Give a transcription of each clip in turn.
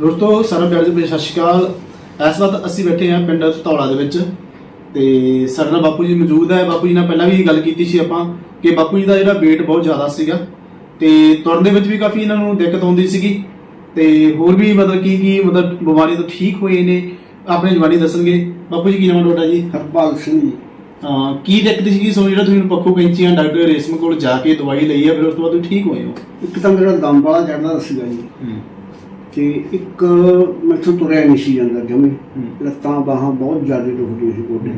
ਦੋਸਤੋ ਸਾਰਾ ਪਿਆਰ ਜੀ ਸਤਿ ਸ਼੍ਰੀ ਅਕਾਲ। ਇਸ ਵਕਤ ਅਸੀਂ ਬੈਠੇ ਹਾਂ ਪਿੰਡ ਧੌਲਾ ਦੇ ਵਿੱਚ ਤੇ ਸਾਡੇ ਨਾਲ ਬਾਪੂ ਜੀ ਮੌਜੂਦ ਹੈ। ਬਾਪੂ ਜੀ ਨਾਲ ਪਹਿਲਾਂ ਵੀ ਗੱਲ ਕੀਤੀ ਸੀ ਆਪਾਂ ਕਿ ਬਾਪੂ ਜੀ ਦਾ ਜਿਹੜਾ weight ਬਹੁਤ ਜ਼ਿਆਦਾ ਸੀਗਾ ਤੇ ਤੁਰਨ ਦੇ ਵਿੱਚ ਵੀ ਕਾਫੀ ਇਹਨਾਂ ਨੂੰ ਦਿੱਕਤ ਆਉਂਦੀ ਸੀਗੀ ਤੇ ਹੋਰ ਵੀ ਮਤਲਬ ਕੀ ਕੀ ਮਤਲਬ ਬਿਮਾਰੀ ਤੋਂ ਠੀਕ ਹੋਏ ਨੇ ਆਪਣੀ ਜਵਾਨੀ ਦੱਸਣਗੇ। ਬਾਪੂ ਜੀ ਕੀ ਨਾਮ ਤੁਹਾਡਾ ਜੀ? ਹਰਪਾਲ ਸਿੰਘ ਜੀ। ਅਹ ਕੀ ਦਿੱਕਤ ਸੀਗੀ? ਸੋ ਜਿਹੜਾ ਤੁਸੀਂ ਪੱਖੋ ਕੈਂਚੀਆਂ ਡਾਕਟਰ ਰੇਸ਼ਮ ਕੋਲ ਜਾ ਕੇ ਦਵਾਈ ਲਈ ਹੈ ਫਿਰ ਉਸ ਤੋਂ ਬਾਅਦ ਤੁਸੀਂ ਠੀਕ ਹੋਏ ਹੋ? ਇੱਕ ਤਾਂ ਮੇਰਾ ਦਮ ਬੜਾ ਚੜਦਾ ਸੀਗਾ ਜੀ। ਤੇ ਇੱਕ ਮੈਥੋਂ ਤੁਰਿਆ ਨਹੀਂ ਸੀ ਜਾਂਦਾ ਜਮੀ। ਲੱਤਾਂ ਬਾਹਾਂ ਬਹੁਤ ਜ਼ਿਆਦਾ ਦੁਖਦੀਆਂ ਸੀ ਗੋਡੇ।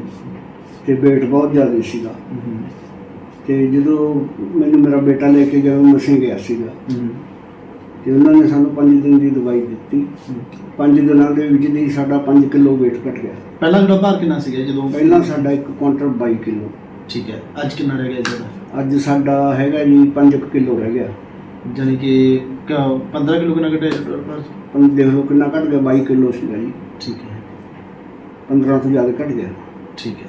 ਤੇ weight ਬਹੁਤ ਜ਼ਿਆਦਾ ਸੀਗਾ। ਤੇ ਜਦੋਂ ਮੈਨੂੰ ਮੇਰਾ ਬੇਟਾ ਲੈ ਕੇ ਗਿਆ ਮਸੀਂ ਗਿਆ ਸੀਗਾ। ਤੇ ਉਹਨਾਂ ਨੇ ਸਾਨੂੰ 5 ਦਿਨ ਦੀ ਦਵਾਈ ਦਿੱਤੀ। 5 ਦਿਨਾਂ ਦੇ ਵਿੱਚ ਦੀ ਸਾਡਾ 5 ਕਿਲੋ weight ਘਟ ਗਿਆ। ਪਹਿਲਾਂ ਜਿਹੜਾ ਭਾਰ ਕਿੰਨਾ ਸੀਗਾ ਜਦੋਂ? ਪਹਿਲਾਂ ਸਾਡਾ ਇੱਕ ਕੁਆਂਟਲ 22 ਕਿਲੋ। ਠੀਕ ਹੈ। ਅੱਜ ਕਿੰਨਾ ਰਹਿ ਗਿਆ ਜਿਹੜਾ ਅੱਜ ਸਾਡਾ ਹੈਗਾ ਜੀ 5 ਕਿਲੋ ਰਹਿ ਗਿਆ। ਜਾਨੀ ਕਿ ਕ- 15 ਕਿਲੋ ਕਿੰਨਾ ਘਟਿਆ ਭਾਰ? ਹੁਣ ਦੇਖ ਲਓ ਕਿੰਨਾ ਘਟ ਗਿਆ 22 ਕਿਲੋ ਸੀਗਾ ਜੀ ਠੀਕ ਹੈ। 15 ਤੋਂ ਜ਼ਿਆਦਾ ਘਟ ਗਿਆ। ਠੀਕ ਹੈ।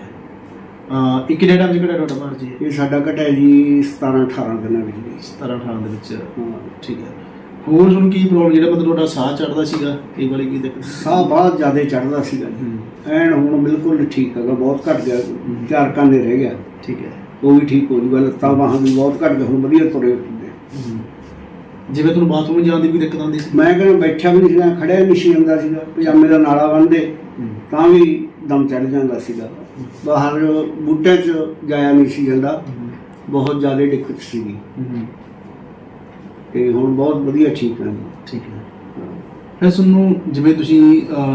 ਅ ਇੱਕ ਡੇਢ ਟਾਈਮ ਘਟਿਆ ਤੁਹਾਡਾ ਭਾਰ ਜੀ? ਇਹ ਸਾਡਾ ਘਟਿਆ ਜੀ 17 18 ਦਿਨਾਂ ਵਿੱਚ ਜੀ। 17 18 ਦੇ ਵਿੱਚ। ਹਾਂ। ਠੀਕ ਹੈ। ਹੋਰ ਤੁਹਾਨੂੰ ਕੀ ਪ੍ਰੋਬਲਮ ਜਿਹੜਾ ਮਤਲਬ ਤੁਹਾਡਾ ਸਾਹ ਚੜਦਾ ਸੀਗਾ ਇਹ ਵਾਲੀ ਕੀ ਦਿੱਕਤ? ਸਾਹ ਬਹੁਤ ਜ਼ਿਆਦਾ ਚੜਦਾ ਸੀਗਾ ਜੀ। ਹੂੰ, ਐਨ ਹੁਣ ਬਿਲਕੁਲ ਠੀਕ ਹੈਗਾ ਬਹੁਤ ਘਟ ਗਿਆ। ਚਾਰ ਕਾਂਡੇ ਰਹਿ ਗਿਆ। ਠੀਕ ਹੈ। ਉਹ ਵੀ ਠੀਕ ਹੋ ਜੂਗਾ ਲੱਤਾਂ ਬਾਹਾਂ ਵੀ ਬਹੁਤ ਘਟ ਗਏ ਹੁਣ ਵਧੀਆ ਤੁਰੇ ਫਿਰਦੇ। ਜਿਵੇਂ ਤੁਹਾਨੂੰ ਬਾਥਰੂਮ ਜਾਣ ਦੀ ਵੀ ਦਿੱਕਤ ਆਉਂਦੀ ਸੀ? ਮੈਂ ਕਹਿੰਦਾ ਬੈਠਾ ਵੀ ਨਹੀਂ ਸੀਗਾ ਖੜਿਆ ਵੀ ਨਹੀਂ ਸੀ ਜਾਂਦਾ ਸੀਗਾ। ਪਜਾਮੇ ਦਾ ਨਾਲਾ ਬੰਨਦੇ ਤਾਂ ਵੀ ਦਮ ਚੜ ਜਾਂਦਾ ਸੀਗਾ। ਬਾਹਰ ਬੂਟੇ 'ਚ ਜਾਇਆ ਨਹੀਂ ਸੀ ਜਾਂਦਾ। ਬਹੁਤ ਜ਼ਿਆਦਾ ਦਿੱਕਤ ਸੀਗੀ। ਤੇ ਹੁਣ ਬਹੁਤ ਵਧੀਆ ਠੀਕ ਹੈ। ਠੀਕ ਹੈ। ਫਿਰ ਤੁਹਾਨੂੰ ਜਿਵੇਂ ਤੁਸੀਂ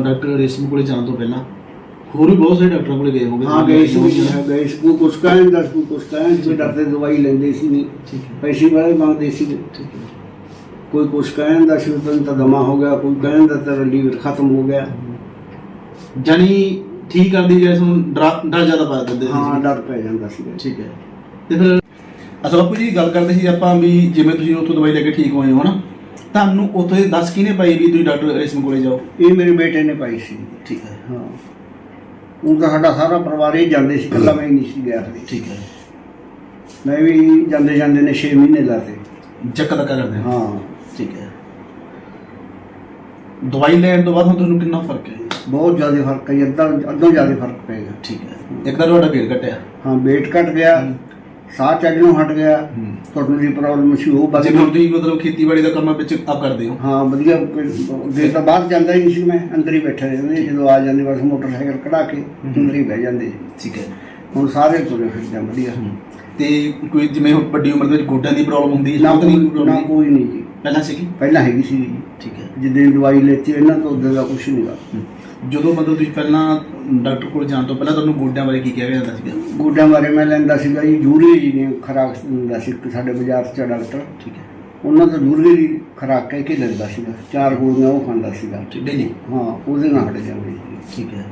ਡਾਕਟਰ ਰੇਸ਼ਮ ਕੋਲੇ ਜਾਣ ਤੋਂ ਪਹਿਲਾਂ ਹੋਰ ਵੀ ਬਹੁਤ ਸਾਰੇ ਡਾਕਟਰਾਂ ਕੋਲੇ ਗਏ ਹੋਗੇ ਹਾਂ ਗਏ ਸੀ ਗਏ ਸੀ ਕੁਛ ਕਹਿਣ ਦਾ ਕੁਛ ਕਹਿਣ ਕੋਈ ਡਰਦੇ ਦਵਾਈ ਲੈਂਦੇ ਸੀ ਨਹੀਂ ਪੈਸੇ ਵਾਲੇ ਮੰਗਦੇ ਸੀ। ਠੀਕ ਹੈ। ਕੋਈ ਕੁਛ ਕਹਿਣ ਦਾ ਸੀ ਤੈਨੂੰ ਤਾਂ ਦਮਾ ਹੋ ਗਿਆ ਕੋਈ ਕਹਿਣ ਦਾ ਤੇਰਾ ਲੀਵਰ ਖਤਮ ਹੋ ਗਿਆ। ਜਾਨੀ ਠੀਕ ਕਰਦੀ ਗਏ ਤੁਹਾਨੂੰ ਡਰ ਜ਼ਿਆਦਾ ਪਾ ਦਿੰਦੇ ਸੀ। ਹਾਂ ਡਰ ਪੈ ਜਾਂਦਾ ਸੀ। ਠੀਕ ਹੈ। ਤੇ ਫਿਰ ਅਸਲ ਬਾਪੂ ਜੀ ਗੱਲ ਕਰਦੇ ਸੀ ਆਪਾਂ ਵੀ ਜਿਵੇਂ ਤੁਸੀਂ ਉੱਥੋਂ ਦਵਾਈ ਲੈ ਕੇ ਠੀਕ ਹੋਏ ਹੋ ਨਾ ਤੁਹਾਨੂੰ ਉੱਥੇ ਦੱਸ ਕਿਹਨੇ ਪਾਈ ਵੀ ਤੁਸੀਂ ਡਾਕਟਰ ਰੇਸ਼ਮ ਕੋਲੇ ਜਾਓ? ਇਹ ਮੇਰੇ ਬੇਟੇ ਨੇ ਪਾਈ ਸੀ। ਠੀਕ ਹੈ। ਹਾਂ। ਉਹ ਤਾਂ ਸਾਡਾ ਸਾਰਾ ਪਰਿਵਾਰ ਹੀ ਜਾਂਦੇ ਸੀ ਇਕੱਲਾ ਮੈਂ ਨਹੀਂ ਸੀ ਗਿਆ ਠੀਕ ਹੈ। ਮੈਂ ਵੀ ਜਾਂਦੇ ਜਾਂਦੇ ਨੇ 6 ਮਹੀਨੇ ਲਾਤੇ। ਚੱਕ ਦਾ ਕਰਦੇ ਹਾਂ। ਠੀਕ ਹੈ। ਦਵਾਈ ਲੈਣ ਤੋਂ ਬਾਅਦ ਹੁਣ ਤੁਹਾਨੂੰ ਕਿੰਨਾ ਫ਼ਰਕ ਹੈ ਬਹੁਤ ਜ਼ਿਆਦਾ ਫ਼ਰਕ ਹੈ ਅੱਧਾ ਅੱਧੋਂ ਜ਼ਿਆਦਾ ਫ਼ਰਕ ਪੈ ਗਿਆ। ਠੀਕ ਹੈ। ਇੱਕ ਤਾਂ ਤੁਹਾਡਾ weight ਘਟਿਆ। ਹਾਂ weight ਘਟ ਗਿਆ ਸਾਹ ਚੜਨੋਂ ਹਟ ਗਿਆ ਹੂੰ। ਤੁਰਨ ਦੀ ਪ੍ਰੋਬਲਮ ਸੀ ਉਹ ਵੱਧ ਜਿਵੇਂ ਹੁਣ ਗਈ ਤੁਸੀਂ ਮਤਲਬ ਖੇਤੀਬਾੜੀ ਦਾ ਕੰਮ ਵਿੱਚ ਆਪ ਕਰਦੇ ਹੋ। ਹਾਂ ਵਧੀਆ ਦੇ ਤਾਂ ਬਾਹਰ ਜਾਂਦਾ ਹੀ ਨਹੀਂ ਸੀ ਮੈਂ ਅੰਦਰ ਹੀ ਬੈਠਾ ਰਹਿੰਦਾ ਸੀ। ਜਦੋਂ ਆ ਜਾਂਦੇ ਬਸ ਮੋਟਰਸਾਈਕਲ ਕਢਾ ਕੇ ਅੰਦਰ ਹੀ ਬਹਿ ਜਾਂਦੇ ਸੀ। ਠੀਕ ਹੈ। ਹੁਣ ਸਾਰੇ ਤੁਰੇ ਫਿਰਦੇ ਆ ਵਧੀਆ। ਤੇ ਕੋਈ ਜਿਵੇਂ ਹੁਣ ਵੱਡੀ ਉਮਰ ਦੇ ਵਿੱਚ ਗੋਡਿਆਂ ਦੀ ਪ੍ਰੋਬਲਮ ਹੁੰਦੀ ਹੈ ਨਾ ਜਾਂ ਤਾਂ ਨਹੀਂ ਕੋਈ ਨਾ? ਕੋਈ ਨਹੀਂ ਜੀ। ਪਹਿਲਾਂ ਸੀਗੀ? ਪਹਿਲਾਂ ਹੈਗੀ ਸੀ ਜੀ। ਠੀਕ ਹੈ। ਜਿੱਦਾਂ ਦਵਾਈ ਲੈਤੀ ਇਹਨਾਂ ਤੋਂ ਉਦੋਂ ਦਾ ਕੁਝ ਨਹੀਂ ਗਾ। ਜਦੋਂ ਮਤਲਬ ਤੁਸੀਂ ਪਹਿਲਾਂ ਡਾਕਟਰ ਕੋਲ ਜਾਣ ਤੋਂ ਪਹਿਲਾਂ ਤੁਹਾਨੂੰ ਗੋਡਿਆਂ ਬਾਰੇ ਕੀ ਕਿਹਾ ਜਾਂਦਾ ਸੀਗਾ? ਗੋਡਿਆਂ ਬਾਰੇ ਮੈਂ ਲੈਂਦਾ ਸੀਗਾ ਜੀ ਯੂਰੀਆ ਜੀ ਨੇ ਖਰਾਕ ਦਿੰਦਾ ਸੀ ਇੱਕ ਸਾਡੇ ਬਾਜ਼ਾਰ 'ਚ ਡਾਕਟਰ। ਠੀਕ ਹੈ। ਉਹਨਾਂ ਤੋਂ ਯੂਰੀਆ ਦੀ ਖਰਾਕ ਕਹਿ ਕੇ ਲੈਂਦਾ ਸੀਗਾ। ਚਾਰ ਗੋਲੀਆਂ ਉਹ ਖਾਂਦਾ ਸੀਗਾ। ਠੀਕ ਡੇਲੀ ਹਾਂ ਉਹਦੇ ਨਾਲ ਹਟ ਜਾਂਦੇ ਸੀ। ਠੀਕ ਹੈ।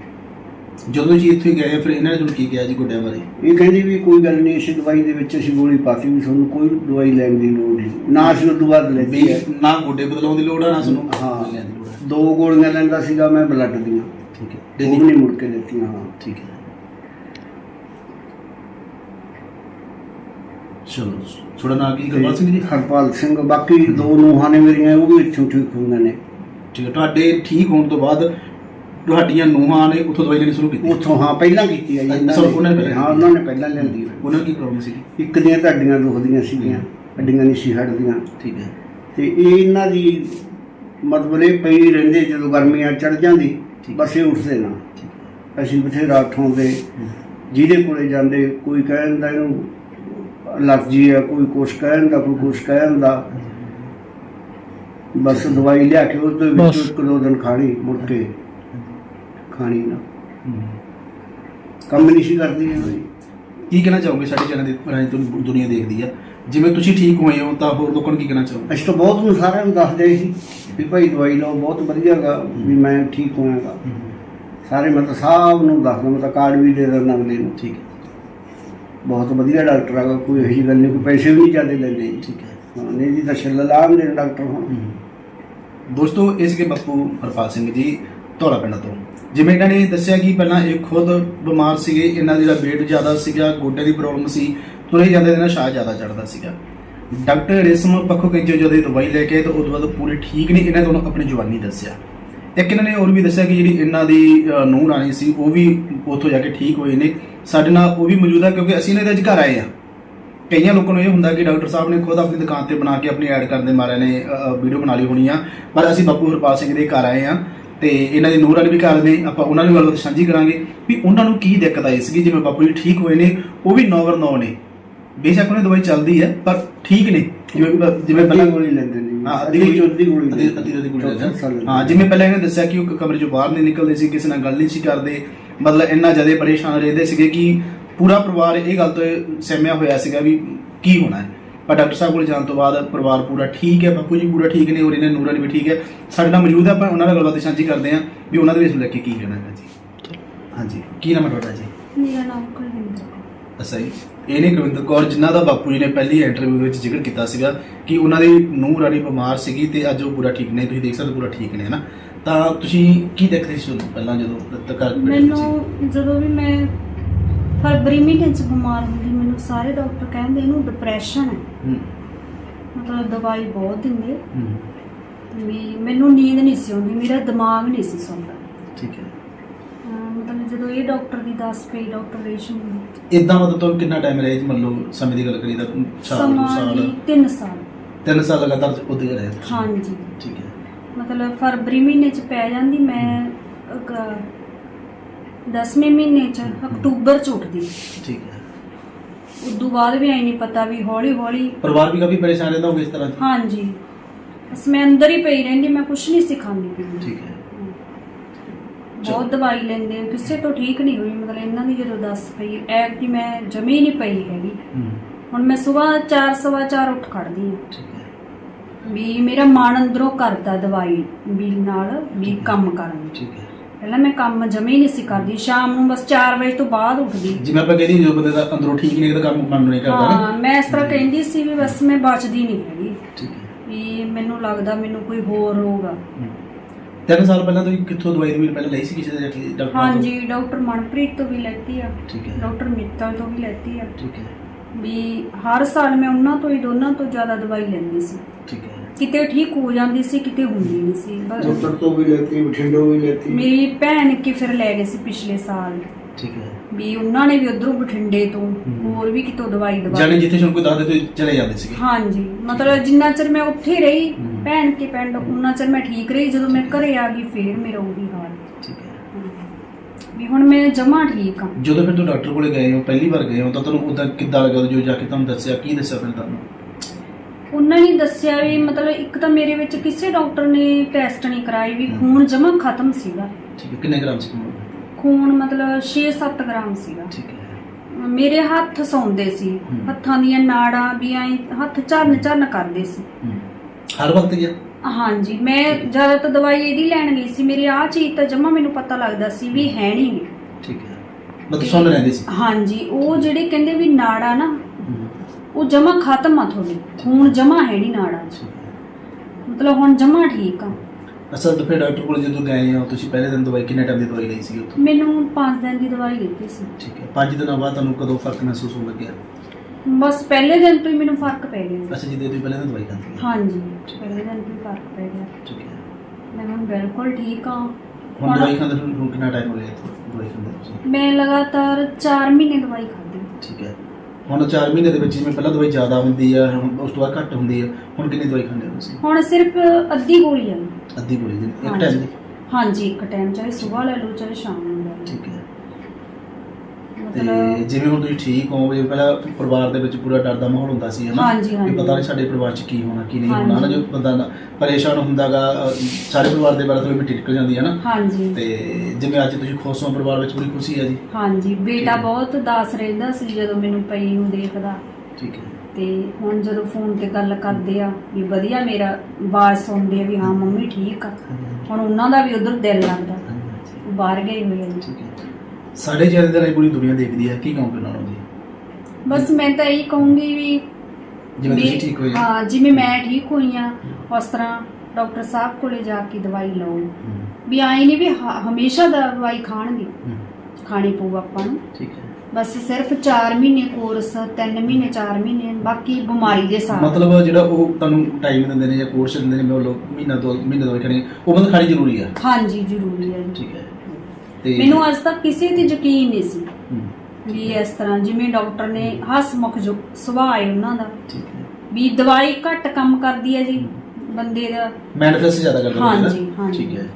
ਜਦੋਂ ਜੀ ਇੱਥੇ ਗਏ ਫਿਰ ਇਹਨਾਂ ਨੇ ਤੁਹਾਨੂੰ ਕੀ ਕਿਹਾ ਜੀ ਗੋਡਿਆਂ ਬਾਰੇ? ਇਹ ਕਹਿੰਦੀ ਵੀ ਕੋਈ ਗੱਲ ਨਹੀਂ ਇਸ ਦਵਾਈ ਦੇ ਵਿੱਚ ਅਸੀਂ ਗੋਲੀ ਪਾਤੀ ਵੀ ਤੁਹਾਨੂੰ ਕੋਈ ਦਵਾਈ ਲੈਣ ਦੀ ਲੋੜ ਨਹੀਂ। ਨਾ ਅਸੀਂ ਉਦੋਂ ਬਾਅਦ ਵੀ ਹੈ ਨਾ ਗੋਡੇ ਬਦਲਾਉਣ ਦੀ ਲੋੜ ਆ ਨਾ ਤੁਹਾਨੂੰ ਹਾਂ। ਲੈਣ ਦੀ ਲੋੜ ਹੈ ਦੋ ਗੋਲੀਆਂ ਲੈਂਦਾ ਸੀਗਾ ਮੈਂ ਬਲੱਡ ਦੀਆਂ। ਠੀਕ ਹੈ। ਉਹ ਡੇਲੀ ਨਹੀਂ ਮੁੜ ਕੇ ਦਿੱਤੀਆਂ ਹਾਂ। ਠੀਕ ਹੈ। ਚਲੋ ਥੋੜਾ ਨਾ ਕੀ ਕਰਵਾ ਸਿੰਘ ਜੀ? ਹਰਪਾਲ ਸਿੰਘ ਬਾਕੀ ਦੋ ਨੂੰਹਾਂ ਨੇ ਮੇਰੀਆਂ ਉਹ ਵੀ ਇੱਥੋਂ ਠੀਕ ਹੋਈਆਂ ਨੇ। ਠੀਕ ਹੈ ਤੁਹਾਡੇ ਠੀਕ ਹੋਣ ਤੋਂ ਬਾਅਦ ਤੁਹਾਡੀਆਂ ਨੂੰਹਾਂ ਨੇ ਉੱਥੋਂ ਦਵਾਈ ਲੈਣੀ ਸ਼ੁਰੂ ਕੀਤੀ? ਉੱਥੋਂ ਹਾਂ ਪਹਿਲਾਂ ਕੀਤੀ ਆ ਜੀ ਇਹਨਾਂ ਅੱਛਾ, ਉਹਨਾਂ ਨੇ। ਪਹਿਲਾਂ ਹਾਂ ਉਹਨਾਂ ਨੇ ਪਹਿਲਾਂ ਲੈਂਦੀ। ਉਹਨਾਂ ਨੂੰ ਕੀ ਪ੍ਰੋਬਲਮ ਸੀ ਇੱਕ ਦੀਆਂ ਤਾਂ ਹੱਡੀਆਂ ਦੁਖਦੀਆਂ ਸੀਗੀਆਂ ਹੱਡੀਆਂ ਨਹੀਂ ਸੀ ਹਟਦੀਆਂ। ਠੀਕ ਹੈ। ਤੇ ਇਹ ਇਹਨਾਂ ਦੀ ਮਤਲਬ ਇਹ ਪਈ ਰਹਿੰਦੇ ਜਦੋਂ ਗਰਮੀਆਂ ਚੜ ਜਾਂਦੀ ਠੀਕ। ਬਸ ਇਹ ਉੱਠਦੇ ਨਾ। ਹੈ। ਅਸੀਂ ਬਥੇਰਾ ਉਠਾਉਂਦੇ ਜਿਹਦੇ ਕੋਲੇ ਜਾਂਦੇ ਕੋਈ ਕਹਿੰਦਾ ਇਹਨੂੰ ਅਲਰਜੀ ਆ ਕੋਈ ਕੁਛ ਕਹਿੰਦਾ ਕੋਈ ਕੁਛ ਕਹਿੰਦਾ ਬਸ ਦਵਾਈ ਲਿਆ ਕੇ ਉਸ ਦੇ ਵਿੱਚ ਇੱਕ ਦੋ ਦਿਨ ਖਾਣੀ ਮੁੜ ਕੇ। ਖਾਣੀ ਨਾ। ਕੰਮ ਨਹੀਂ ਸੀ ਕਰਦੀ ਇਹ। ਬਈ ਕੀ ਕਹਿਣਾ ਚਾਹੋਗੇ ਸਾਡੇ ਚੈਨਲ ਦੇ ਰਾਹੀਂ ਤੁਹਾਨੂੰ ਦੁਨੀਆ ਦੇਖਦੀ ਆ? ਜਿਵੇਂ ਤੁਸੀਂ ਠੀਕ ਹੋਏ ਹੋ ਤਾਂ ਹੋਰ ਲੋਕਾਂ ਨੂੰ ਕੀ ਕਹਿਣਾ ਚਾਹੋਗੇ? ਅਸੀਂ ਤਾਂ ਬਹੁਤ ਨੂੰ ਸਾਰਿਆਂ ਨੂੰ ਦੱਸਦੇ ਸੀ ਵੀ ਭਾਈ ਦਵਾਈ ਲਓ ਬਹੁਤ ਵਧੀਆ ਗਾ ਵੀ ਮੈਂ ਠੀਕ ਹੋਵਾਂਗਾ ਸਾਰੇ ਮਤਲਬ ਸਭ ਨੂੰ ਦੱਸਦਾ ਮੈਂ ਤਾਂ ਕਾਰਡ ਵੀ ਦੇ ਦਿੰਦਾ ਅਗਲੇ ਨੂੰ। ਠੀਕ ਬਹੁਤ ਵਧੀਆ ਡਾਕਟਰ ਹੈਗਾ ਕੋਈ ਇਹੋ ਜਿਹੀ ਗੱਲ ਨਹੀਂ ਕੋਈ ਪੈਸੇ ਵੀ ਨਹੀਂ ਜ਼ਿਆਦਾ ਲੈਂਦੇ। ਠੀਕ ਹੈ। ਹਾਂ, ਨਹੀਂ ਜੀ ਤਾਂ ਛੱਲਾ ਲਾਮ ਦੇ ਡਾਕਟਰ ਹੁਣ। ਦੋਸਤੋ ਇਹ ਸੀਗੇ ਬੱਪੂ ਹਰਪਾਲ ਸਿੰਘ ਜੀ ਧੌਲਾ ਪਿੰਡ ਤੋਂ। ਜਿਵੇਂ ਇਹਨਾਂ ਨੇ ਦੱਸਿਆ ਕਿ ਪਹਿਲਾਂ ਇਹ ਖੁਦ ਬਿਮਾਰ ਸੀਗੇ, ਇਹਨਾਂ ਦਾ ਜਿਹੜਾ weight ਜ਼ਿਆਦਾ ਸੀਗਾ ਗੋਡੇ ਦੀ ਪ੍ਰੋਬਲਮ ਸੀ, ਤੁਰੇ ਜਾਂਦੇ ਨਾਲ ਸ਼ਾਹ ਜ਼ਿਆਦਾ ਚੜਦਾ ਸੀਗਾ। ਡਾਕਟਰ ਰੇਸ਼ਮ ਪੱਖੋਂ ਕਹਿੰਦੇ ਜਦੋਂ ਇਹ ਦਵਾਈ ਲੈ ਕੇ ਆਏ ਤਾਂ ਉਸ ਤੋਂ ਬਾਅਦ ਪੂਰੇ ਠੀਕ ਨਹੀਂ ਇਹਨਾਂ ਨੇ ਤੁਹਾਨੂੰ ਆਪਣੀ ਜਵਾਨੀ ਦੱਸਿਆ। ਇੱਕ ਇਹਨਾਂ ਨੇ ਹੋਰ ਵੀ ਦੱਸਿਆ ਕਿ ਜਿਹੜੀ ਇਹਨਾਂ ਦੀ ਨੂੰਹ ਰਾਣੀ ਸੀ, ਉਹ ਵੀ ਉੱਥੋਂ ਜਾ ਕੇ ਠੀਕ ਹੋਏ ਨੇ। ਸਾਡੇ ਨਾਲ ਉਹ ਵੀ ਮੌਜੂਦ ਹੈ ਕਿਉਂਕਿ ਅਸੀਂ ਇਹਨਾਂ ਦੇ ਅੱਜ ਘਰ ਆਏ ਆ। ਕਈਆਂ ਲੋਕਾਂ ਨੂੰ ਇਹ ਹੁੰਦਾ ਕਿ ਡਾਕਟਰ ਸਾਹਿਬ ਨੇ ਖੁਦ ਆਪਣੀ ਦੁਕਾਨ ਤੇ ਬਣਾ ਕੇ ਆਪਣੀ ਐਡ ਕਰਨ ਦੇ ਮਾਰੇ ਨੇ ਵੀਡੀਓ ਬਣਾ ਲਈ ਹੋਣੀ ਆ। ਪਰ ਅਸੀਂ ਬਾਪੂ ਹਰਪਾਲ ਸਿੰਘ ਦੇ ਘਰ ਆਏ ਆ। ਤੇ ਇਹਨਾਂ ਦੀ ਨੂੰਹ ਰਾਣੀ ਵੀ ਘਰ ਨੇ ਆਪਾਂ ਉਹਨਾਂ ਨਾਲ ਗੱਲਬਾਤ ਸਾਂਝੀ ਕਰਾਂਗੇ ਵੀ ਉਹਨਾਂ ਨੂੰ ਕੀ ਦਿੱਕਤ ਆਈ ਸੀਗੀ ਜਿਵੇਂ ਬਾਪੂ ਜੀ ਠੀਕ ਹੋਏ ਨੇ ਉਹ ਵੀ ਨੌਵਰ ਨੌ ਨੇ। ਬੇਸ਼ੱਕ ਉਹਨੇ ਦਵਾਈ ਚੱਲਦੀ ਹੈ ਪਰ ਠੀਕ ਨੇ। ਜਿਵੇਂ ਜਿਵੇਂ ਪਹਿਲਾਂ ਗੋਲੀ ਲੈਂਦੇ ਨੇ। ਹਾਂ ਅੱਧੀ ਅੱਧੀ ਚੌਥੀ ਗੋਲੀ ਅੱਧੀ ਅੱਧੀ ਅੱਧੀ ਗੋਲੀ ਹਾਂ ਜਿਵੇਂ ਪਹਿਲਾਂ ਇਹਨੇ ਦੱਸਿਆ ਕਿ ਉਹ ਕਮਰੇ ਚੋਂ ਬਾਹਰ ਨਹੀਂ ਨਿਕਲਦੇ ਸੀ ਕਿਸੇ ਨਾਲ ਗੱਲ ਨਹੀਂ ਸੀ ਕਰਦੇ। ਮਤਲਬ ਇੰਨਾ ਜ਼ਿਆਦਾ ਪਰੇਸ਼ਾਨ ਰਹਿੰਦੇ ਸੀਗੇ ਕਿ ਪੂਰਾ ਪਰਿਵਾਰ ਇਹ ਗੱਲ ਤੋਂ ਸਹਿਮਿਆ ਹੋਇਆ ਸੀਗਾ ਵੀ ਕੀ ਹੋਣਾ ਹੈ। ਪਰ ਡਾਕਟਰ ਸਾਹਿਬ ਕੋਲ ਜਾਣ ਤੋਂ ਬਾਅਦ ਪਰਿਵਾਰ ਪੂਰਾ ਠੀਕ ਹੈ ਬਾਪੂ ਜੀ ਪੂਰਾ ਠੀਕ ਨੇ ਔਰ ਇਹਨੇ ਨੂਰਾਂ ਵੀ ਠੀਕ ਹੈ। ਸਾਡੇ ਨਾਲ ਮੌਜੂਦ ਹੈ ਆਪਾਂ ਉਹਨਾਂ ਨਾਲ ਗੱਲਬਾਤ ਸਾਂਝੀ ਕਰਦੇ ਹਾਂ ਵੀ ਉਹਨਾਂ ਦੇ ਵਿੱਚ ਲੈ ਕੇ ਕੀ ਕਹਿਣਾ ਹੈ ਜੀ। ਹਾਂਜੀ ਕੀ ਨਾਮ ਹੈ ਤੁਹਾਡਾ ਜੀ? ਮੇਰਾ ਨਾਮ ਕੁਲਵਿੰਦਰ ਕੌਰ। ਅੱਛਾ ਜੀ ਇਹਨੇ ਗੁਰਵਿੰਦਰ ਕੌਰ ਜਿਨ੍ਹਾਂ ਦਾ ਬਾਪੂ ਜੀ ਨੇ ਪਹਿਲੀ ਇੰਟਰਵਿਊ ਵਿੱਚ ਜ਼ਿਕਰ ਕੀਤਾ ਸੀਗਾ ਕਿ ਉਹਨਾਂ ਦੀ ਨੂੰਹ ਰਾਣੀ ਬਿਮਾਰ ਸੀਗੀ ਤੇ ਅੱਜ ਉਹ ਪੂਰਾ ਠੀਕ ਨੇ ਤੁਸੀਂ ਦੇਖ ਸਕਦੇ ਪੂਰਾ ਠੀਕ ਨੇ ਹਨਾ? ਤਾਂ ਤੁਸੀਂ ਕੀ ਦੇਖਦੇ ਸੀ ਪਹਿਲਾਂ ਜਦੋਂ ਤੱਕ? ਮੈਨੂੰ ਜਦੋਂ ਵੀ ਮੈਂ ਫਰਵਰੀ ਮਹੀਨੇ ਚ ਬਿਮਾਰ ਹੁੰਦੀ ਮੈਨੂੰ ਸਾਰੇ ਡਾਕਟਰ ਕਹਿੰਦੇ ਇਹਨੂੰ ਡਿਪਰੈਸ਼ਨ ਹੂੰ, ਮਤਲਬ ਦਵਾਈ ਬਹੁਤ ਦਿੰਦੇ ਵੀ ਮੈਨੂੰ ਨੀਂਦ ਨਹੀਂ ਸੀ ਆਉਂਦੀ ਮੇਰਾ ਦਿਮਾਗ ਨਹੀਂ ਸੀ ਸੁਣਦਾ ਠੀਕ ਹੈ। ਮਤਲਬ ਜਦੋਂ ਇਹ ਡਾਕਟਰ ਦੀ ਦੱਸ ਪਈ ਡਾਕਟਰ ਰੇਸ਼ਮ ਦੀ। ਇਦਾਂ ਮਤਲਬ ਤੁਹਾਨੂੰ ਕਿੰਨਾ ਟਾਈਮ ਰਿਹਾ ਜੀ ਮੰਨ ਲਓ ਸਮੇਂ ਦੀ ਗੱਲ ਕਰੀ ਤਾਂ ਸਾਲ? ਦੋ ਸਮਾਂ ਸਾਲ ਜੀ 3 ਸਾਲ। ਤਿੰਨ ਸਾਲ ਲਗਾਤਾਰ ਉੱਥੇ ਰਹੇ ਤੁਸੀਂ? ਹਾਂਜੀ। ਠੀਕ ਹੈ। ਮਤਲਬ ਫਰਵਰੀ ਮਹੀਨੇ ਚ ਪੈ ਜਾਂਦੀ ਮੈਂ 10ਵੇਂ ਮਹੀਨੇ ਚ ਅਕਤੂਬਰ ਚ ਉੱਠਦੀ। ਠੀਕ ਹੈ। ਉਦੋਂ ਬਾਅਦ ਵੀ ਐ ਨਹੀਂ ਪਤਾ ਵੀ ਹੌਲੀ ਹੌਲੀ ਪਰਿਵਾਰ ਵੀ ਕਾਫੀ ਪਰੇਸ਼ਾਨ ਰਹਿੰਦਾ ਹੋਵੇ ਇਸ ਤਰ੍ਹਾਂ ਹਾਂਜੀ। ਬਸ ਮੈਂ ਅੰਦਰ ਹੀ ਪਈ ਰਹਿੰਦੀ ਮੈਂ ਕੁਛ ਨਹੀਂ ਸਿਖਾਉਂਦੀ ਪਈ ਠੀਕ ਹੈ। ਬਹੁਤ ਦਵਾਈ ਲੈਂਦੇ ਆ, ਕਿਸੇ ਤੋਂ ਠੀਕ ਨਹੀਂ ਹੋਈ ਮਤਲਬ ਇਹਨਾਂ ਦੀ ਜਦੋਂ ਦੱਸ ਪਈ ਐਪ ਦੀ ਮੈਂ ਜਮੀ ਨਹੀਂ ਪਈ ਹੈਗੀ। ਹੁਣ ਮੈਂ ਸਵੇਰ 4 ਸਵਾ ਚਾਰ ਉੱਠ ਖੜਦੀ ਹਾਂ। ਵੀ ਮੇਰਾ ਮਨ ਅੰਦਰੋਂ ਕਰਦਾ ਦਵਾਈ ਵੀ ਨਾਲ ਵੀ ਕੰਮ ਕਰਨ। ਨੂੰ। ਠੀਕ ਹੈ। ਪਹਿਲਾਂ ਮੈਂ ਕੰਮ ਜਮੀ ਨਹੀਂ ਸੀ ਕਰਦੀ ਸ਼ਾਮ ਨੂੰ ਬਸ 4 ਵਜੇ ਤੋਂ ਬਾਅਦ ਉੱਠਦੀ। ਜਿਵੇਂ ਆਪਾਂ ਕਹਿੰਦੇ ਜਦੋਂ ਬੰਦੇ ਦਾ ਅੰਦਰੋਂ ਠੀਕ ਨਹੀਂ ਤਾਂ ਕੰਮ ਮਨ ਨਹੀਂ ਕਰਦਾ ਨਾ। ਹਾਂ ਮੈਂ ਇਸ ਤਰ੍ਹਾਂ ਕਹਿੰਦੀ ਸੀ ਵੀ ਬਸ ਮੈਂ ਬਚਦੀ ਨਹੀਂ ਹੈਗੀ। ਠੀਕ ਹੈ। ਵੀ ਮੈਨੂੰ ਲੱਗਦਾ ਮੈਨੂੰ ਕੋਈ ਹੋਰ ਰੋਗ ਆ। ਹਮ। ਤਿੰਨ ਸਾਲ ਪਹਿਲਾਂ ਤੁਸੀਂ ਕਿੱਥੋਂ ਦਵਾਈ ਦਵਾਈ ਪਹਿਲਾਂ ਲਈ ਸੀ ਕਿਸੇ ਦੇ ਜਾ ਕੇ ਡਾਕਟਰ ਤੋਂ? ਹਾਂਜੀ ਡਾਕਟਰ ਮਨਪ੍ਰੀਤ ਤੋਂ ਵੀ ਲੈਤੀ ਆ। ਠੀਕ ਹੈ। ਡਾਕਟਰ ਮਿੱਤਲ ਤੋਂ ਵੀ ਲੈਤੀ ਆ। ਠੀਕ ਹੈ। ਵੀ ਹਰ ਸਾਲ ਮੈਂ ਉਹਨਾਂ ਤੋਂ ਹੀ ਦੋਨਾਂ ਤੋਂ ਜ਼ਿਆਦਾ ਦਵਾਈ ਲੈਂਦੀ ਸੀ। ਠੀਕ ਹੈ। ਕਿਤੇ ਠੀਕ ਹੋ ਜਾਂਦੀ ਸੀ ਕਿਤੇ ਹੁੰਦੀ ਨਹੀਂ ਸੀ। ਬਸ ਡਾਕਟਰ ਤੋਂ ਵੀ ਲੈਤੀ ਬਠਿੰਡੋਂ ਵੀ ਲੈਤੀ। ਮੇਰੀ ਭੈਣ ਕਿ ਫਿਰ ਲੈ ਗਏ ਸੀ ਪਿਛਲੇ ਸਾਲ। ਠੀਕ ਹੈ। ਵੀ ਉਹਨਾਂ ਨੇ ਵੀ ਉਧਰੋਂ ਬਠਿੰਡੇ ਤੋਂ। ਹੋਰ ਵੀ ਕਿਤੋਂ ਦਵਾਈ ਜਾਣੇ ਦਵਾਈ ਜਿੱਥੇ ਸਾਨੂੰ ਕੋਈ ਦੱਸਦੇ ਤੁਸੀਂ ਚਲੇ ਜਾਂਦੇ ਸੀਗੇ। ਹਾਂਜੀ ਮਤਲਬ ਜਿੰਨਾ ਚਿਰ ਮੈਂ ਉੱਥੇ ਰਹੀ ਹਮ। ਭੈਣ ਕੇ ਪਿੰਡ ਉਹਨਾਂ ਚਿਰ ਮੈਂ ਠੀਕ ਰਹੀ। ਜਦੋਂ ਮੈਂ ਘਰੇ ਆ ਗਈ ਫੇਰ ਮੇਰਾ ਉਹੀ ਹਾਲ। ਠੀਕ ਹੈ। ਵੀ ਹੁਣ ਮੈਂ ਜਮਾ ਠੀਕ ਆ ਜਦੋਂ ਫਿਰ ਤੁਸੀਂ ਡਾਕਟਰ ਕੋਲੇ ਗਏ ਹੋ ਪਹਿਲੀ ਵਾਰ ਗਏ ਹੋ ਤਾਂ ਤੁਹਾਨੂੰ ਉਦੋਂ ਕਿੱਦਾਂ ਲੱਗਾ? ਉਦੋਂ ਜੋ ਜਾ ਕੇ ਤੁਹਾਨੂੰ ਦੱਸਿਆ ਕੀ ਦੱਸਿਆ ਫਿਰ ਤੁਹਾਨੂੰ? ਉਹਨਾਂ ਨੇ ਦੱਸਿਆ ਵੀ ਮਤਲਬ ਇੱਕ ਤਾਂ ਮੇਰੇ ਵਿੱਚ ਕਿਸੇ ਡਾਕਟਰ ਨੇ ਟੈਸਟ ਨਹੀਂ ਕਰਾਈ ਵੀ ਖੂਨ ਜਮਾ ਖਤਮ ਸੀਗਾ ਠੀਕ ਹੈ ਕਿੰਨੇ ਗ੍ਰਾਮ ਸੀ ਖੂਨ? ਖੂਨ ਮਤਲਬ 6-7 ਗ੍ਰਾਮ ਸੀਗਾ ਠੀਕ ਹੈ ਮੇਰੇ ਹੱਥ ਸੌਂਦੇ ਸੀ ਹਮ। ਹੱਥਾਂ ਦੀਆਂ ਨਾੜਾਂ ਵੀ ਐ ਹੱਥ ਝਰਨ ਝਰਨ ਕਰਦੇ ਸੀ ਹਮ। ਹਰ ਵਕਤ ਗਿਆ ਹਾਂਜੀ ਮੈਂ ਜ਼ਿਆਦਾਤਰ ਦਵਾਈ ਇਹਦੀ ਲੈਣ ਗਈ ਸੀ ਮੇਰੇ ਆਹ ਚੀਜ਼ ਤਾਂ ਜਮਾ ਮੈਨੂੰ ਪਤਾ ਲੱਗਦਾ ਸੀ ਵੀ ਹੈ ਨਹੀਂ। ਠੀਕ ਹੈ ਮਤਲਬ ਸੁਣ ਰਹਿੰਦੇ ਸੀ ਹਾਂਜੀ ਉਹ ਜਿਹੜੇ ਕਹਿੰਦੇ ਵੀ ਨਾੜਾ ਨਾ। ਉਹ ਜਮਾ ਖਤਮ ਆ ਤੁਹਾਡੀ। ਖੂਨ ਜਮਾ ਹੈ ਨਹੀਂ ਨਾੜਾਂ 'ਚ ਹੈ ਮਤਲਬ ਹੁਣ ਜਮਾ ਠੀਕ ਆ। ਅਸਲ ਤਾਂ ਫਿਰ ਡਾਕਟਰ ਕੋਲ ਜਦੋਂ ਗਏ ਹੋ ਤੁਸੀਂ ਪਹਿਲੇ ਦਿਨ ਦਵਾਈ ਕਿੰਨੇ ਟਾਈਮ ਦੀ ਦਵਾਈ ਲਈ ਸੀ ਉੱਥੋਂ? ਮੈਨੂੰ 5 ਦਿਨ ਦੀ ਦਵਾਈ ਦਿੱਤੀ ਸੀ। ਠੀਕ ਹੈ। ਪੰਜ ਦਿਨਾਂ ਬਾਅਦ ਤੁਹਾਨੂੰ ਕਦੋਂ ਫ਼ਰਕ ਮਹਿਸੂਸ ਹੋਣ ਲੱਗਿਆ? ਬਸ ਪਹਿਲੇ ਦਿਨ ਤੋਂ ਹੀ ਮੈਨੂੰ ਫ਼ਰਕ ਪੈ ਗਿਆ ਅੱਛਾ ਜਿੱਦੇ ਤੁਸੀਂ ਪਹਿਲੇ ਦਿਨ ਦਵਾਈ ਖਾਂਦੇ ਸੀ ਹਾਂਜੀ ਪਹਿਲੇ ਦਿਨ ਤੋਂ ਹੀ ਫ਼ਰਕ ਪੈ ਗਿਆ। ਠੀਕ ਹੈ। ਮੈਂ ਹੁਣ ਬਿਲਕੁਲ ਠੀਕ ਆ। ਹੁਣ ਦਵਾਈ ਖਾਂਦੇ ਨੂੰ ਕਿੰਨਾ ਟਾਈਮ ਹੋ ਗਿਆ ਇੱਥੇ ਦਵਾਈ ਖਾਂਦੇ ਨੂੰ ਮੈਂ ਲਗਾਤਾਰ 4 ਮਹੀਨੇ ਦਵਾਈ ਖਾਧੀ। ਠੀਕ ਹੈ। ਹੁਣ 4 ਮਹੀਨੇ ਦੇ ਵਿੱਚ ਜਿਵੇਂ ਪਹਿਲਾਂ ਦਵਾਈ ਜ਼ਿਆਦਾ ਹੁੰਦੀ ਆ ਹੁਣ ਉਸ ਤੋਂ ਬਾਅਦ ਘੱਟ ਹੁੰਦੀ ਆ ਹੁਣ ਕਿੰਨੀ ਦਵਾਈ ਖਾਂਦੇ ਹੋ ਤੁਸੀਂ? ਹੁਣ ਸਿਰਫ ਅੱਧੀ ਗੋਲੀ ਆ। ਅੱਧੀ ਗੋਲੀ ਦੀ ਇੱਕ ਹਾਂਜੀ। ਟਾਈਮ ਦੀ? ਹਾਂਜੀ ਇੱਕ ਟਾਈਮ ਚਾਹੇ ਸਵੇਰ ਲੈ ਲਓ ਚਾਹੇ ਸ਼ਾਮ ਨੂੰ ਲੈ ਲਓ। ਠੀਕ ਹੈ। ਤੇ ਜਿਵੇਂ ਹੁਣ ਤੁਸੀਂ ਠੀਕ ਹੋ ਜਿਵੇਂ ਪਹਿਲਾਂ ਪਰਿਵਾਰ ਦੇ ਵਿੱਚ ਪੂਰਾ ਡਰ ਦਾ ਮਾਹੌਲ ਹੁੰਦਾ ਸੀ ਹਨਾ? ਹਾਂਜੀ, ਵੀ ਹਾਂਜੀ। ਪਤਾ ਨਹੀਂ ਸਾਡੇ ਪਰਿਵਾਰ 'ਚ ਕੀ ਹੋਣਾ ਕੀ ਨਹੀਂ ਹੋਣਾ ਨਾ। ਜੋ ਬੰਦਾ ਨਾ ਪਰੇਸ਼ਾਨ ਹੁੰਦਾਗਾ ਸਾਰੇ ਪਰਿਵਾਰ ਦੇ ਬਾਰੇ ਤੋਂ ਮਿੱਟੀ ਨਿਕਲ ਜਾਂਦੀ ਹੈ ਨਾ ਹਾਂਜੀ। ਤੇ ਜਿਵੇਂ ਅੱਜ ਤੁਸੀਂ ਖੁਸ਼ ਹੋ ਪਰਿਵਾਰ ਵਿੱਚ ਬੜੀ ਖੁਸ਼ੀ ਹੈ ਜੀ? ਹਾਂਜੀ ਬੇਟਾ। ਬਹੁਤ ਦਾਸ ਰਹਿੰਦਾ ਸੀ ਜਦੋਂ ਮੈਨੂੰ ਪਈ ਨੂੰ ਦੇਖਦਾ। ਠੀਕ ਹੈ। ਤੇ ਹੁਣ ਜਦੋਂ ਫੋਨ ਤੇ ਗੱਲ ਕਰਦੇ ਆ ਵੀ ਵਧੀਆ ਮੇਰਾ ਆਵਾਜ਼ ਸੁਣਦੇ ਆ ਵੀ ਹਾਂ ਮੰਮੀ ਠੀਕ ਆ। ਹਾਂਜੀ, ਹੁਣ ਉਹਨਾਂ ਦਾ ਵੀ ਉਧਰ ਦਿਲ ਲੱਗਦਾ। ਹਾਂਜੀ, ਹਾਂਜੀ। ਉਹ ਬਾਹਰ ਗਏ ਹੋਏ ਆ ਜੀ। ਠੀਕ ਹੈ। ਸਾਡੇ ਚਿਹਰੇ ਦੇ ਪੂਰੀ ਦੁਨੀਆ ਦੇਖਦੀ ਹੈ ਕੀ ਕਹੋਗੇ ਉਹਨਾਂ ਨੂੰ ਜੀ? ਬਸ ਮੈਂ ਤਾਂ ਇਹੀ ਕਹੂੰਗੀ ਵੀ ਜਿਵੇਂ ਤੁਸੀਂ ਠੀਕ ਹੋਏ। ਹਾਂ ਜਿਵੇਂ ਮੈਂ ਠੀਕ ਹੋਈ ਆ ਉਸ ਤਰ੍ਹਾਂ ਡਾਕਟਰ ਸਾਹਿਬ ਕੋਲੇ ਜਾ ਕੇ ਦਵਾਈ ਲਓ। ਵੀ ਆਏ ਨਹੀਂ ਵੀ ਹਮੇਸ਼ਾ ਦਵਾਈ ਖਾਣਗੇ। ਖਾਣੀ ਪਊ ਆਪਾਂ ਨੂੰ। ਠੀਕ ਹੈ। ਬਸ ਸਿਰਫ 4 ਮਹੀਨੇ ਕੋਰਸ 3 ਮਹੀਨੇ 4 ਮਹੀਨੇ ਬਾਕੀ ਬਿਮਾਰੀ ਦੇ ਸਾਹ ਮਤਲਬ ਜਿਹੜਾ ਉਹ ਤੁਹਾਨੂੰ ਟਾਈਮ ਦਿੰਦੇ ਨੇ ਜਾਂ ਕੋਰਸ ਦਿੰਦੇ ਨੇ ਮਤਲਬ ਮਹੀਨਾ ਦੋ ਮਹੀਨੇ ਦੋ ਖੜੇ ਉਹ ਮਤਲਬ ਖਾਲੀ ਜ਼ਰੂਰੀ ਆ? ਹਾਂਜੀ ਜ਼ਰੂਰੀ ਹੈ ਠੀਕ ਹੈ। ਤੇ ਮੈਨੂੰ ਅੱਜ ਤੱਕ ਕਿਸੇ ਤੇ ਯਕੀਨ ਨਹੀਂ ਸੀ ਵੀ ਇਸ ਤਰ੍ਹਾਂ ਜਿਵੇਂ ਡਾਕਟਰ ਨੇ ਹਸਮੁਖ ਜੋ ਸੁਭਾਅ ਹੈ ਉਹਨਾਂ ਦਾ। ਠੀਕ ਹੈ। ਵੀ ਦਵਾਈ ਘੱਟ ਕੰਮ ਕਰਦੀ ਹੈ ਜੀ ਬੰਦੇ ਦਾ। ਮੈਨੀਫੈਸਟ ਜ਼ਿਆਦਾ ਕਰਦੇ ਨੇ ਨਾ? ਹਾਂਜੀ। ਠੀਕ ਹੈ।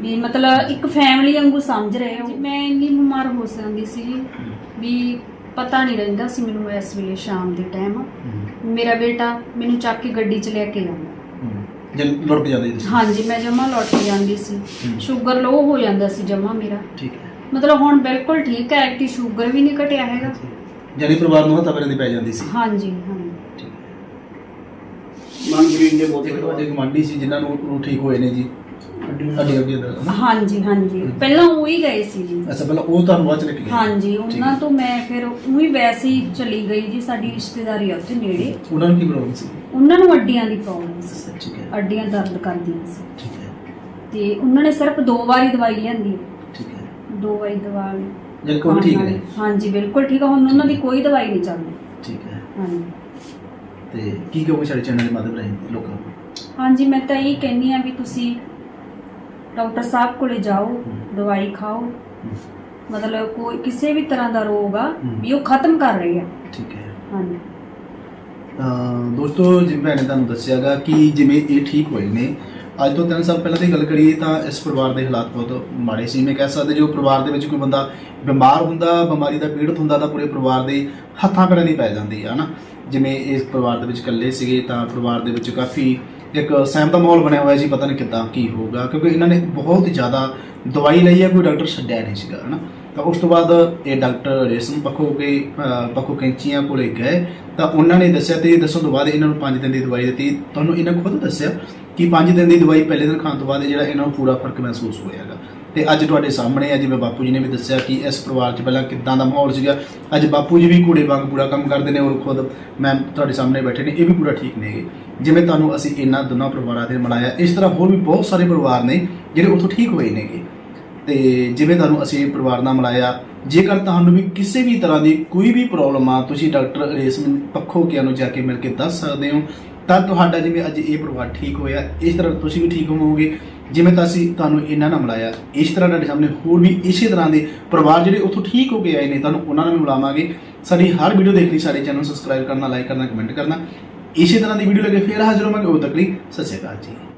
ਵੀ ਮਤਲਬ ਇੱਕ ਫੈਮਿਲੀ ਵਾਂਗੂ ਸਮਝ ਰਹੇ ਹੋ। ਮੈਂ ਇੰਨੀ ਬਿਮਾਰ ਹੋ ਜਾਂਦੀ ਸੀ ਵੀ ਪਤਾ ਨਹੀਂ ਰਹਿੰਦਾ ਸੀ ਮੈਨੂੰ ਇਸ ਵੇਲੇ ਸ਼ਾਮ ਦੇ ਟਾਈਮ ਮੇਰਾ ਬੇਟਾ ਮੈਨੂੰ ਚੱਕ ਕੇ ਗੱਡੀ 'ਚ ਲੈ ਕੇ ਜਾਂਦਾ। ਹੂੰ। ਜੇ ਲੁੱਟ ਜਾਂਦੇ ਜੀ ਹਾਂਜੀ ਮੈਂ ਜਮਾ ਲੁੱਟ ਜਾਂਦੀ ਸੀ। ਹੂੰ। ਸ਼ੂਗਰ ਲੋ ਹੋ ਜਾਂਦਾ ਸੀ ਜਮਾ ਮੇਰਾ। ਠੀਕ ਹੈ। ਮਤਲਬ ਹੁਣ ਬਿਲਕੁਲ ਠੀਕ ਹੈ ਕਿ ਸ਼ੂਗਰ ਵੀ ਨਹੀਂ ਘਟਿਆ ਹੈਗਾ। ਜਾਨੀ ਪਰਿਵਾਰ ਨੂੰ ਹੱਥਾਂ ਪੈਰਾਂ ਦੀ ਪੈ ਜਾਂਦੀ ਸੀ। ਹਾਂਜੀ ਹਾਂਜੀ। ਠੀਕ ਹੈ। ਮਨਪ੍ਰੀਤ ਦੇ ਬਹੁਤ ਇੱਕ ਸੀ ਜਿਨ੍ਹਾਂ ਨੂੰ ਠੀਕ ਹੋਏ ਨੇ ਜੀ। ਦਾ ਨਾ? ਹਾਂਜੀ ਹਾਂਜੀ। ਪਹਿਲਾਂ ਉਹ ਹੀ ਗਏ ਸੀ ਜੀ। ਅੱਛਾ ਪਹਿਲਾਂ ਉਹ ਤੁਹਾਨੂੰ ਬਾਅਦ ਚ ਲੈ ਕੇ ਗਏ? ਹਾਂਜੀ ਉਹਨਾਂ। ਤੋਂ ਮੈਂ ਫਿਰ ਉਹੀ ਵੈਸੇ ਹੀ ਚਲੀ ਗਈ ਜੀ ਸਾਡੀ ਰਿਸ਼ਤੇਦਾਰੀ ਆ ਉੱਥੇ ਨੇੜੇ। ਉਹਨਾਂ ਨੂੰ ਕੀ ਪ੍ਰੋਬਲਮ ਸੀ? ਉਹਨਾਂ ਨੂੰ ਅੱਡੀਆਂ ਦੀ ਪ੍ਰੋਬਲਮ ਸੀ। ਠੀਕ ਹੈ। ਅੱਡੀਆਂ ਦਰਦ ਕਰਦੀਆਂ ਸੀ। ਠੀਕ ਹੈ। ਤੇ ਉਹਨਾਂ ਨੇ ਸਿਰਫ ਦੋ ਵਾਰੀ ਦਵਾਈ ਲਿਆਂਦੀ। ਠੀਕ ਹੈ। ਦੋ ਵਾਰੀ ਦਵਾਈ ਜਦ ਕੋਈ ਠੀਕ ਨੇ। ਹਾਂਜੀ ਬਿਲਕੁਲ ਠੀਕ ਆ। ਹੁਣ ਉਹਨਾਂ ਦੀ ਕੋਈ ਦਵਾਈ ਨਹੀਂ ਚੱਲਦੀ। ਠੀਕ ਹੈ। ਹਾਂਜੀ। ਤੇ ਕੀ ਕਹੋਗੇ ਸਾਡੇ ਚੈਨਲ ਦੇ ਮਾਧਿਅਮ ਰਾਹੀਂ ਲੋਕਾਂ ਨੂੰ? ਹਾਂਜੀ ਮੈਂ ਤਾਂ ਇਹ ਕਹਿੰਨੀ ਆ ਵੀ ਤੁਸੀਂ ਡਾਕਟਰ ਸਾਹਿਬ ਕੋਲੇ ਜਾਓ ਦਵਾਈ ਖਾਓ। ਮਤਲਬ ਕੋਈ ਕਿਸੇ ਵੀ ਤਰ੍ਹਾਂ ਦਾ ਰੋਗ ਆ। ਵੀ ਉਹ ਖਤਮ ਕਰ ਰਹੇ ਆ। ਠੀਕ ਹੈ। ਹਾਂਜੀ। ਦੋਸਤੋ ਜਿਵੇਂ ਮੈंने ਤੁਹਾਨੂੰ ਦੱਸਿਆਗਾ ਕਿ ਜਿਵੇਂ ਇਹ ਠੀਕ ਹੋਏ ਨੇ ਅੱਜ ਤੋਂ 3 ਸਾਲ ਪਹਿਲਾਂ ਦੀ ਗੱਲ ਕਰੀਏ ਤਾਂ ਇਸ ਪਰਿਵਾਰ ਦੇ ਹਾਲਾਤ ਬਹੁਤ ਮਾੜੇ ਸੀ। ਮੈਂ ਕਹਿ ਸਕਦਾ ਜੋ ਪਰਿਵਾਰ ਦੇ ਵਿੱਚ ਕੋਈ ਬੰਦਾ ਬਿਮਾਰ ਹੁੰਦਾ ਬਿਮਾਰੀ ਦਾ ਪੀੜਤ ਹੁੰਦਾ ਤਾਂ ਪੂਰੇ ਪਰਿਵਾਰ ਦੇ ਹੱਥਾਂ ਪੈਰਾਂ ਦੀ ਪੈ ਜਾਂਦੀ ਹੈ ਨਾ ਜਿਵੇਂ ਇਸ ਪਰਿਵਾਰ ਦੇ ਵਿੱਚ ਇਕੱਲੇ ਸੀਗੇ ਤਾਂ ਪਰਿਵਾਰ ਦੇ ਵਿੱਚ ਕਾਫੀ ਇੱਕ ਸਹਿਮ ਦਾ ਮਾਹੌਲ ਬਣਿਆ ਹੋਇਆ ਸੀ, ਪਤਾ ਨਹੀਂ ਕਿੱਦਾਂ ਕੀ ਹੋਊਗਾ ਕਿਉਂਕਿ ਇਹਨਾਂ ਨੇ ਬਹੁਤ ਜ਼ਿਆਦਾ ਦਵਾਈ ਲਈ ਹੈ, ਕੋਈ ਡਾਕਟਰ ਛੱਡਿਆ ਨਹੀਂ ਸੀਗਾ, ਹਨਾ? ਤਾਂ ਉਸ ਤੋਂ ਬਾਅਦ ਇਹ ਡਾਕਟਰ ਰੇਸ਼ਮ ਪੱਖੋ ਕੇ ਅਹ, ਕੈਂਚੀਆਂ ਕੋਲੇ ਗਏ। ਤਾਂ ਉਹਨਾਂ ਨੇ ਦੱਸਿਆ ਤੇ ਦੱਸਣ ਤੋਂ ਬਾਅਦ ਇਹਨਾਂ ਨੂੰ 5 ਦਿਨ ਦੀ ਦਵਾਈ ਦਿੱਤੀ। ਤੁਹਾਨੂੰ ਇਹਨਾਂ ਖੁਦ ਦੱਸਿਆ ਕਿ 5 ਦਿਨ ਦੀ ਦਵਾਈ ਪਹਿਲੇ ਦਿਨ ਖਾਣ ਤੋਂ ਬਾਅਦ ਜਿਹੜਾ ਇਹਨਾਂ ਨੂੰ ਪੂਰਾ ਫ਼ਰਕ ਮਹਿਸੂਸ ਹੋਇਆਗਾ। ਤੇ ਅੱਜ ਤੁਹਾਡੇ ਸਾਹਮਣੇ ਆ ਜਿਵੇਂ ਬਾਪੂ ਜੀ ਨੇ ਵੀ ਦੱਸਿਆ ਕਿ ਇਸ ਪਰਿਵਾਰ 'ਚ ਪਹਿਲਾਂ ਕਿੱਦਾਂ ਦਾ ਮਾਹੌਲ ਸੀਗਾ। ਅੱਜ ਬਾਪੂ ਜੀ ਵੀ ਘੋੜੇ ਵਾਂਗ ਪੂਰਾ ਕੰਮ ਕਰਦੇ ਨੇ ਔਰ ਖੁਦ ਮੈਂ ਤੁਹਾਡੇ ਸਾਹਮਣੇ ਬੈਠੇ ਨੇ ਇਹ ਵੀ ਪੂਰਾ ਠੀਕ ਨੇਗੇ। ਜਿਵੇਂ ਤੁਹਾਨੂੰ ਅਸੀਂ ਇਹਨਾਂ ਦੋਨਾਂ ਪਰਿਵਾਰਾਂ ਦੇ ਮਿਲਾਇਆ ਇਸ ਤਰ੍ਹਾਂ ਹੋਰ ਵੀ ਬਹੁਤ ਸਾਰੇ ਪਰਿਵਾਰ ਨੇ ਜਿਹੜੇ ਉੱਥੋਂ ਠੀਕ ਹੋਏ ਨੇਗੇ। ਤੇ ਜਿਵੇਂ ਤੁਹਾਨੂੰ ਅਸੀਂ ਪਰਿਵਾਰ ਨਾਲ ਮਿਲਾਇਆ, ਜੇਕਰ ਤੁਹਾਨੂੰ ਵੀ ਕਿਸੇ ਵੀ ਤਰ੍ਹਾਂ ਦੀ ਕੋਈ ਵੀ ਪ੍ਰੋਬਲਮ ਆ, ਤੁਸੀਂ ਡਾਕਟਰ ਰੇਸ਼ਮ ਪੱਖੋ ਕਿਆ ਨੂੰ ਜਾ ਕੇ ਮਿਲ ਕੇ ਦੱਸ ਸਕਦੇ ਹੋ, ਤਾਂ ਤੁਹਾਡਾ ਜਿਵੇਂ ਅੱਜ ਇਹ ਪਰਿਵਾਰ ਠੀਕ ਹੋਇਆ, ਇਸ ਤਰ੍ਹਾਂ ਤੁਸੀਂ ਵੀ ਠੀਕ ਹੋਵੋਗੇ। ਜਿਵੇਂ ਤਾਂ ਅਸੀਂ ਤੁਹਾਨੂੰ ਇਹਨਾਂ ਨਾਲ ਮਿਲਾਇਆ, ਇਸ ਤਰ੍ਹਾਂ ਤੁਹਾਡੇ ਸਾਹਮਣੇ ਹੋਰ ਵੀ ਇਸੇ ਤਰ੍ਹਾਂ ਦੇ ਪਰਿਵਾਰ ਜਿਹੜੇ ਉੱਥੋਂ ਠੀਕ ਹੋ ਕੇ ਆਏ ਨੇ, ਤੁਹਾਨੂੰ ਉਹਨਾਂ ਨਾਲ ਵੀ ਮਿਲਾਵਾਂਗੇ। ਸਾਡੀ ਹਰ ਵੀਡੀਓ ਦੇਖ ਲਈ, ਸਾਡੇ ਚੈਨਲ ਨੂੰ ਸਬਸਕ੍ਰਾਈਬ ਕਰਨਾ ਲਾਈਕ ਕਰਨਾ ਕਮੈਂਟ ਕਰਨਾ। ਇਸੇ ਤਰ੍ਹਾਂ ਦੀ ਵੀਡੀਓ ਲੈ ਕੇ ਫੇਰ ਹਾਜ਼ਰ ਹੋਵਾਂਗੇ। ਉਦੋਂ ਤੱਕ ਲਈ ਸਤਿ ਸ਼੍ਰੀ ਅਕਾਲ ਜੀ।